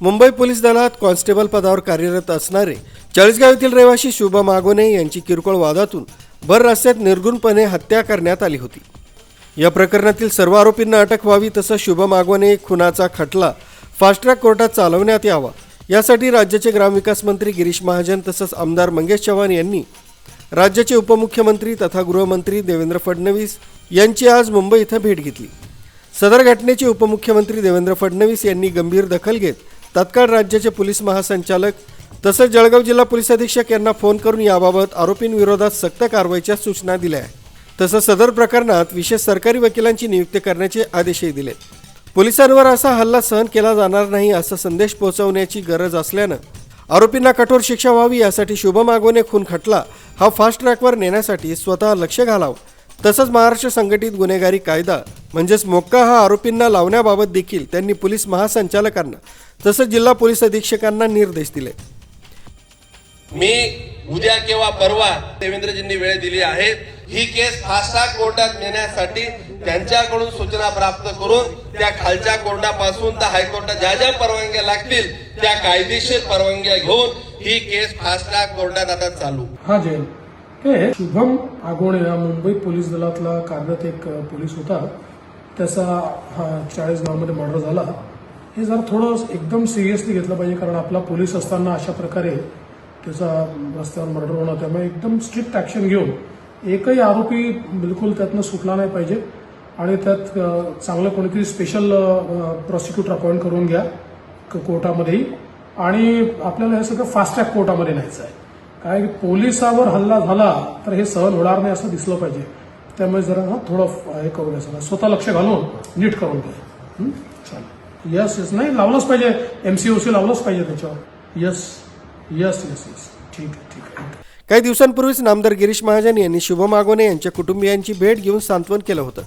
Mumbai police दलात constable पदावर कार्यरत असणारे चाळीसगाव येथील रहिवासी शुभ मागोने यांची किरकोळ वादातून भर रस्त्यात निर्गुणपणे हत्या करण्यात आली होती. या प्रकरणातील सर्व आरोपींना अटक व्हावी तसंच शुभम आगोने खुनाचा खटला फास्ट ट्रॅक कोर्टात चालवण्यात यावा यासाठी राज्याचे ग्रामविकास मंत्री गिरीश महाजन तसंच आमदार मंगेश चव्हाण यांनी राज्याचे उपमुख्यमंत्री तथा गृहमंत्री देवेंद्र फडणवीस यांची आज मुंबई इथं भेट घेतली. सदर घटनेचे उपमुख्यमंत्री देवेंद्र फडणवीस यांनी गंभीर दखल घेत तत्काळ राज्याचे पोलीस महासंचालक तसंच जळगाव जिल्हा पोलीस अधीक्षक यांना फोन करून याबाबत आरोपींविरोधात सक्त कारवाईच्या सूचना दिल्या तसंच सदर प्रकरणात विशेष सरकारी वकिलांची नियुक्ती करण्याचे आदेशही दिले. पोलिसांवर असा हल्ला सहन केला जाणार नाही असा संदेश पोहोचवण्याची गरज असल्यानं आरोपींना कठोर शिक्षा व्हावी यासाठी शुभम आगोने खून खटला हा फास्ट ट्रॅकवर नेण्यासाठी स्वतः लक्ष घालावं. तसंच महाराष्ट्र संघटित गुन्हेगारी कायदा म्हणजेच मोक्का हा आरोपींना लावण्याबाबत देखील त्यांनी पोलीस महासंचालकांना तसंच जिल्हा पोलीस अधीक्षकांना निर्देश दिले. मी उद्या किंवा परवा देवेंद्रजींनी वेळ दिली आहे. ही केस फास्ट कोर्टात नेण्यासाठी त्यांच्याकडून सूचना प्राप्त करून त्या खालच्या कोर्टापासून तर हायकोर्टात ज्या ज्या परवानग्या लागतील त्या कायदेशीर परवानग्या घेऊन ही केस फास्ट कोर्टात आता चालू. हा जयंत हे शुभम आगोणे हा मुंबई पोलीस दलातला कार्यरत एक पोलीस होता. त्याचा हा चाळीस गावामध्ये मर्डर झाला. हे जरा थोडं एकदम सिरियसली घेतलं पाहिजे कारण आपला पोलीस असताना अशा प्रकारे त्याचा रस्त्यावर मर्डर होणं त्यामुळे एकदम स्ट्रिक्ट ॲक्शन घेऊन एकही आरोपी बिलकुल त्यातनं सुटला नाही पाहिजे. आणि त्यात चांगलं कोणीतरी स्पेशल प्रॉसिक्युटर अपॉइंट करून घ्या क- कोर्टामध्येही. आणि आपल्याला हे सगळं फास्ट ट्रॅक कोर्टामध्ये न्यायचं आहे. काय की पोलिसावर हल्ला झाला तर हे सहल होणार नाही असं दिसलं पाहिजे. त्यामुळे जरा ना थोडं हे करून घ्या सगळं. स्वतः लक्ष घालून नीट करून घ्या. चालेल. यस यस नाही लावलंच पाहिजे. एमसीओसी लावलंच पाहिजे त्याच्यावर. यस यस यस यस ठीक आहे ठीक आहे. काही दिवसांपूर्वीच नामदार गिरीश महाजन यांनी शुभम आगोने यांच्या कुटुंबियांची भेट घेऊन सांत्वन केलं होतं.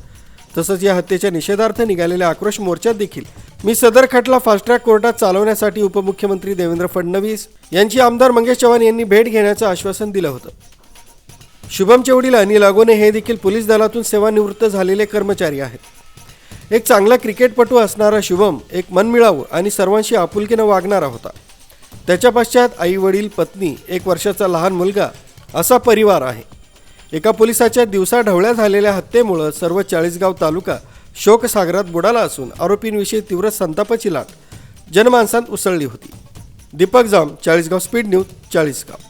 तसंच या हत्येच्या निषेधार्थ निघालेल्या आक्रोश मोर्चात देखील मी सदर खटला फास्ट ट्रॅक कोर्टात चालवण्यासाठी उपमुख्यमंत्री देवेंद्र फडणवीस यांची आमदार मंगेश चव्हाण यांनी भेट घेण्याचं आश्वासन दिलं होतं. शुभमचे वडील अनिल अगोने हे देखील पोलीस दलातून सेवानिवृत्त झालेले कर्मचारी आहेत. एक चांगला क्रिकेटपटू असणारा शुभम एक मनमिळावं आणि सर्वांशी आपुलकीनं वागणारा होता. त्याच्या पश्चात आई वडील पत्नी एक वर्षाचा लहान मुलगा असा परिवार आहे. एका पोलिसाच्या दिवसा ढवळ्या झालेल्या हत्येमुळं सर्व चाळीसगाव तालुका शोकसागरात बुडाला असून आरोपींविषयी तीव्र संतापाची लाट. जनमानसात उसळली होती. Deepak Jam Chalisgaon speed news Chalisgaon.